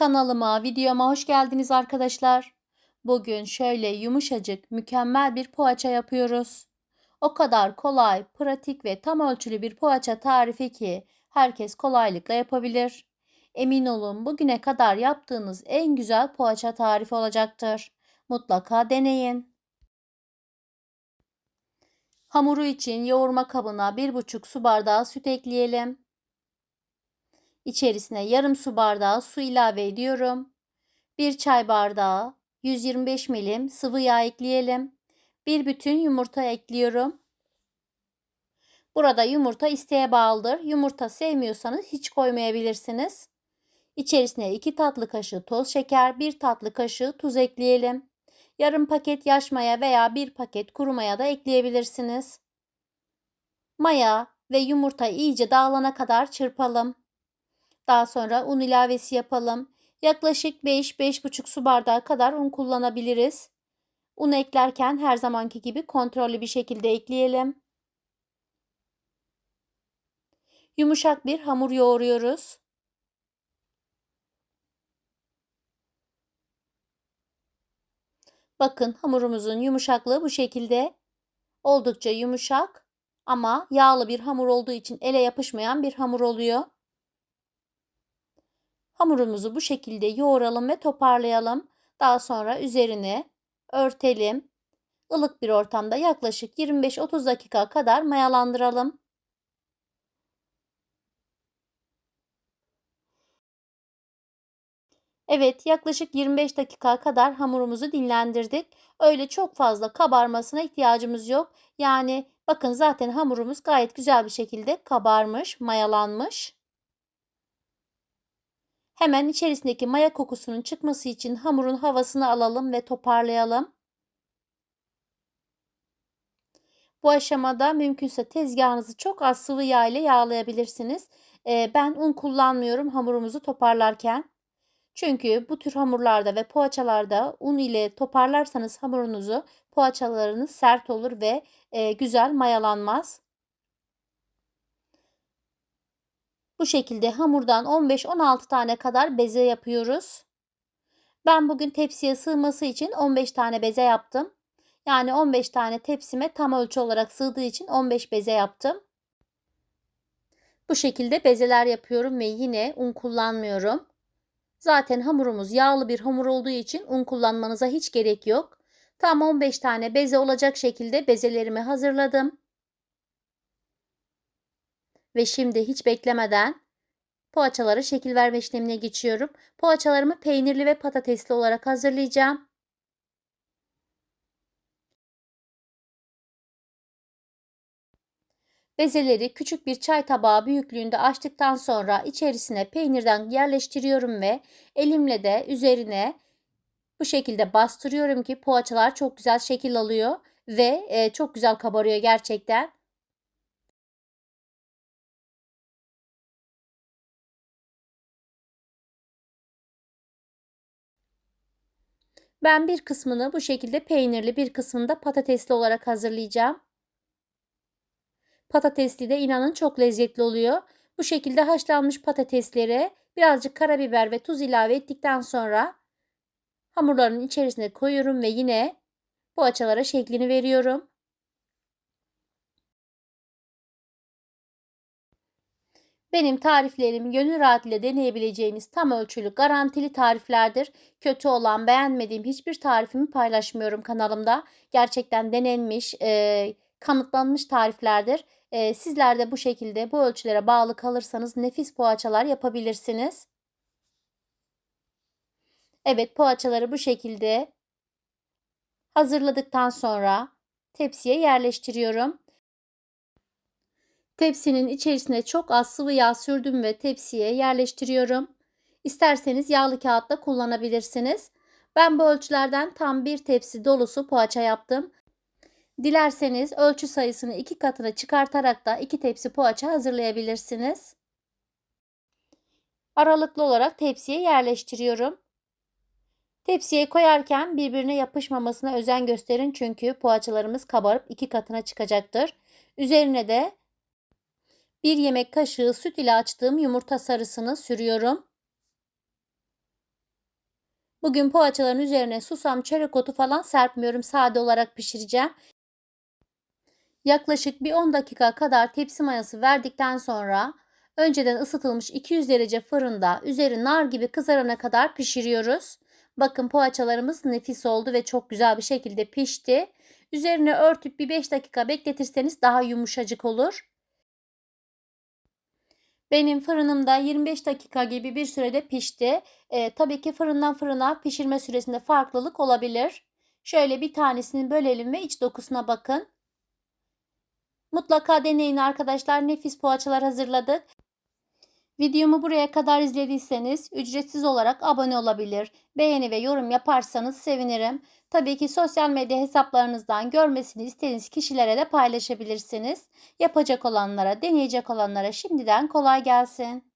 Kanalıma, videoma hoş geldiniz arkadaşlar. Bugün şöyle yumuşacık, mükemmel bir poğaça yapıyoruz. O kadar kolay, pratik ve tam ölçülü bir poğaça tarifi ki herkes kolaylıkla yapabilir. Emin olun bugüne kadar yaptığınız en güzel poğaça tarifi olacaktır. Mutlaka deneyin. Hamuru için yoğurma kabına 1,5 su bardağı süt ekleyelim. İçerisine yarım su bardağı su ilave ediyorum. 1 çay bardağı 125 milim sıvı yağ ekleyelim. Bir bütün yumurta ekliyorum. Burada yumurta isteğe bağlıdır. Yumurta sevmiyorsanız hiç koymayabilirsiniz. İçerisine 2 tatlı kaşığı toz şeker, 1 tatlı kaşığı tuz ekleyelim. Yarım paket yaş maya veya 1 paket kuru maya da ekleyebilirsiniz. Maya ve yumurta iyice dağılana kadar çırpalım. Daha sonra un ilavesi yapalım. Yaklaşık 5-5,5 su bardağı kadar un kullanabiliriz. Un eklerken her zamanki gibi kontrollü bir şekilde ekleyelim. Yumuşak bir hamur yoğuruyoruz. Bakın hamurumuzun yumuşaklığı bu şekilde. Oldukça yumuşak ama yağlı bir hamur olduğu için ele yapışmayan bir hamur oluyor. Hamurumuzu bu şekilde yoğuralım ve toparlayalım. Daha sonra üzerine örtelim. Ilık bir ortamda yaklaşık 25-30 dakika kadar mayalandıralım. Evet, yaklaşık 25 dakika kadar hamurumuzu dinlendirdik. Öyle çok fazla kabarmasına ihtiyacımız yok. Yani bakın zaten hamurumuz gayet güzel bir şekilde kabarmış, mayalanmış. Hemen içerisindeki maya kokusunun çıkması için hamurun havasını alalım ve toparlayalım. Bu aşamada mümkünse tezgahınızı çok az sıvı yağ ile yağlayabilirsiniz. Ee, ben un kullanmıyorum hamurumuzu toparlarken. Çünkü bu tür hamurlarda ve poğaçalarda un ile toparlarsanız hamurunuzu poğaçalarınız sert olur ve e, güzel mayalanmaz. Bu şekilde hamurdan 15-16 tane kadar beze yapıyoruz. Ben bugün tepsiye sığması için 15 tane beze yaptım. Yani 15 tane tepsime tam ölçü olarak sığdığı için 15 beze yaptım. Bu şekilde bezeler yapıyorum ve yine un kullanmıyorum. Zaten hamurumuz yağlı bir hamur olduğu için un kullanmanıza hiç gerek yok. Tam 15 tane beze olacak şekilde bezelerimi hazırladım. Ve şimdi hiç beklemeden poğaçalara şekil verme işlemine geçiyorum. Poğaçalarımı peynirli ve patatesli olarak hazırlayacağım. Bezeleri küçük bir çay tabağı büyüklüğünde açtıktan sonra içerisine peynirden yerleştiriyorum ve elimle de üzerine bu şekilde bastırıyorum ki poğaçalar çok güzel şekil alıyor ve e, çok güzel kabarıyor gerçekten. Ben bir kısmını bu şekilde peynirli bir kısmını da patatesli olarak hazırlayacağım. Patatesli de inanın çok lezzetli oluyor. Bu şekilde haşlanmış patateslere birazcık karabiber ve tuz ilave ettikten sonra hamurların içerisine koyuyorum ve yine bu açalara şeklini veriyorum. Benim tariflerim gönül rahatlığıyla deneyebileceğiniz tam ölçülü garantili tariflerdir. Kötü olan beğenmediğim hiçbir tarifimi paylaşmıyorum kanalımda. Gerçekten denenmiş, e, kanıtlanmış tariflerdir. E, sizler de bu şekilde bu ölçülere bağlı kalırsanız nefis poğaçalar yapabilirsiniz. Evet poğaçaları bu şekilde hazırladıktan sonra tepsiye yerleştiriyorum. Tepsinin içerisine çok az sıvı yağ sürdüm ve tepsiye yerleştiriyorum. İsterseniz yağlı kağıtla kullanabilirsiniz. Ben bu ölçülerden tam bir tepsi dolusu poğaça yaptım. Dilerseniz ölçü sayısını iki katına çıkartarak da iki tepsi poğaça hazırlayabilirsiniz. Aralıklı olarak tepsiye yerleştiriyorum. Tepsiye koyarken birbirine yapışmamasına özen gösterin çünkü poğaçalarımız kabarıp iki katına çıkacaktır. Üzerine de 1 yemek kaşığı süt ile açtığım yumurta sarısını sürüyorum. Bugün poğaçaların üzerine susam, çörek otu falan serpmiyorum. Sade olarak pişireceğim. Yaklaşık bir 10 dakika kadar tepsi mayası verdikten sonra önceden ısıtılmış 200 derece fırında üzeri nar gibi kızarana kadar pişiriyoruz. Bakın poğaçalarımız nefis oldu ve çok güzel bir şekilde pişti. Üzerine örtüp bir 5 dakika bekletirseniz daha yumuşacık olur. Benim fırınımda 25 dakika gibi bir sürede pişti. Ee, tabii ki fırından fırına pişirme süresinde farklılık olabilir. Şöyle bir tanesini bölelim ve iç dokusuna bakın. Mutlaka deneyin arkadaşlar. Nefis poğaçalar hazırladık. Videomu buraya kadar izlediyseniz ücretsiz olarak abone olabilir, beğeni ve yorum yaparsanız sevinirim. Tabii ki sosyal medya hesaplarınızdan görmesini istediğiniz kişilere de paylaşabilirsiniz. Yapacak olanlara, deneyecek olanlara şimdiden kolay gelsin.